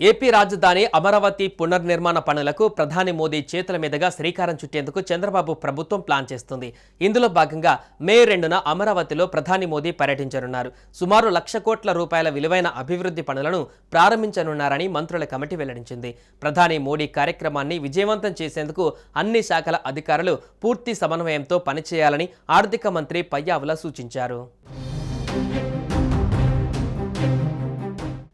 AP రాజధాని అమరావతి పునర్నిర్మాణ పనులకు ప్రధాని మోదీ చేతుల మీదుగా శ్రీకారం చుట్టేందుకు చంద్రబాబు ప్రభుత్వం ప్లాన్ చేస్తుంది. ఇందులో భాగంగా మే రెండున అమరావతిలో ప్రధాని మోదీ పర్యటించనున్నారు. సుమారు లక్ష కోట్ల రూపాయల విలువైన అభివృద్ధి పనులను ప్రారంభించనున్నారని మంత్రుల కమిటీ వెల్లడించింది. ప్రధాని మోడీ కార్యక్రమాన్ని విజయవంతం చేసేందుకు అన్ని శాఖల అధికారులు పూర్తి సమన్వయంతో పనిచేయాలని ఆర్థిక మంత్రి పయ్యావుల సూచించారు.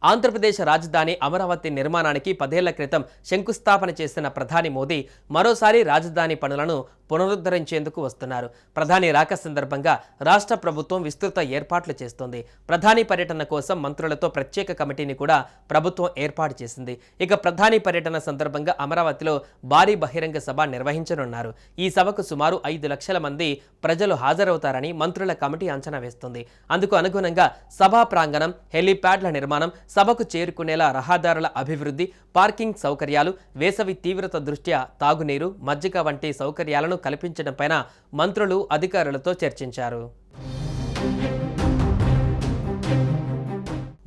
ఆంధ్రప్రదేశ్ రాజధాని అమరావతి నిర్మాణానికి పదేళ్ళ క్రితం శంకుస్థాపన చేసిన ప్రధాని మోదీ మరోసారి రాజధాని పనులను పునరుద్ధరించేందుకు వస్తున్నారు. ప్రధాని రాక సందర్భంగా రాష్ట్ర ప్రభుత్వం విస్తృత ఏర్పాట్లు చేస్తోంది. ప్రధాని పర్యటన కోసం మంత్రులతో ప్రత్యేక కమిటీని కూడా ప్రభుత్వం ఏర్పాటు చేసింది. ఇక ప్రధాని పర్యటన సందర్భంగా అమరావతిలో భారీ బహిరంగ సభ నిర్వహించనున్నారు. ఈ సభకు సుమారు ఐదు లక్షల మంది ప్రజలు హాజరవుతారని మంత్రుల కమిటీ అంచనా వేస్తుంది. అందుకు అనుగుణంగా సభా ప్రాంగణం హెలీప్యాడ్ల నిర్మాణం సభకు చేరుకునేలా రహదారుల అభివృద్ధి పార్కింగ్ సౌకర్యాలు వేసవి తీవ్రత దృష్ట్యా తాగునీరు మజ్జిగ వంటి సౌకర్యాలను కల్పించడంపైన మంత్రులు అధికారులతో చర్చించారు.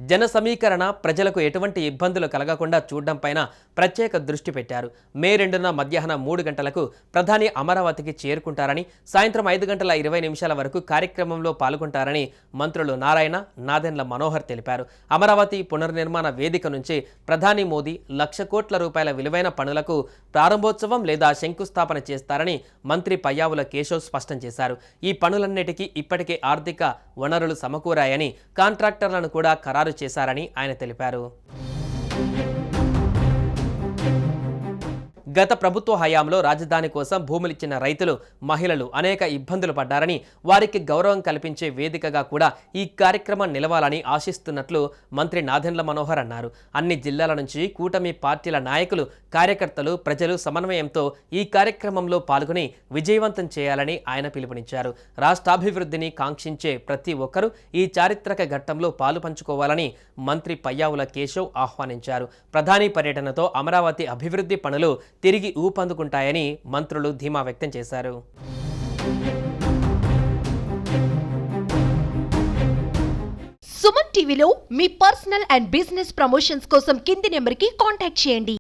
జన సమీకరణ ప్రజలకు ఎటువంటి ఇబ్బందులు కలగకుండా చూడడంపైన ప్రత్యేక దృష్టి పెట్టారు. మే రెండున మధ్యాహ్నం మూడు గంటలకు ప్రధాని అమరావతికి చేరుకుంటారని సాయంత్రం ఐదు గంటల ఇరవై నిమిషాల వరకు కార్యక్రమంలో పాల్గొంటారని మంత్రులు నారాయణ నాదెండ్ల మనోహర్ తెలిపారు. అమరావతి పునర్నిర్మాణ వేదిక నుంచి ప్రధాని మోదీ లక్ష కోట్ల రూపాయల విలువైన పనులకు ప్రారంభోత్సవం లేదా శంకుస్థాపన చేస్తారని మంత్రి పయ్యావుల కేశవ్ స్పష్టం చేశారు. ఈ పనులన్నిటికీ ఇప్పటికే ఆర్థిక వనరులు సమకూరాయని కాంట్రాక్టర్లను కూడా ఖరారు చేశారని ఆయన తెలిపారు. గత ప్రభుత్వ హయాంలో రాజధాని కోసం భూములిచ్చిన రైతులు మహిళలు అనేక ఇబ్బందులు పడ్డారని వారికి గౌరవం కల్పించే వేదికగా కూడా ఈ కార్యక్రమం నిలవాలని ఆశిస్తున్నట్లు మంత్రి నాదెండ్ల మనోహర్ అన్నారు. అన్ని జిల్లాల నుంచి కూటమి పార్టీల నాయకులు కార్యకర్తలు ప్రజలు సమన్వయంతో ఈ కార్యక్రమంలో పాల్గొని విజయవంతం చేయాలని ఆయన పిలుపునిచ్చారు. రాష్ట్రాభివృద్ధిని కాంక్షించే ప్రతి ఒక్కరూ ఈ చారిత్రక ఘట్టంలో పాలు పంచుకోవాలని మంత్రి పయ్యావుల కేశవ్ ఆహ్వానించారు. ప్రధాని పర్యటనతో అమరావతి అభివృద్ధి పనులు తిరిగి ఊపందుకుంటాయని మంత్రులు ధీమా వ్యక్తం చేశారు. సుమన్ టీవీలో మీ పర్సనల్ అండ్ బిజినెస్ ప్రమోషన్స్ కోసం కింది నెంబర్కి కాంటాక్ట్ చేయండి.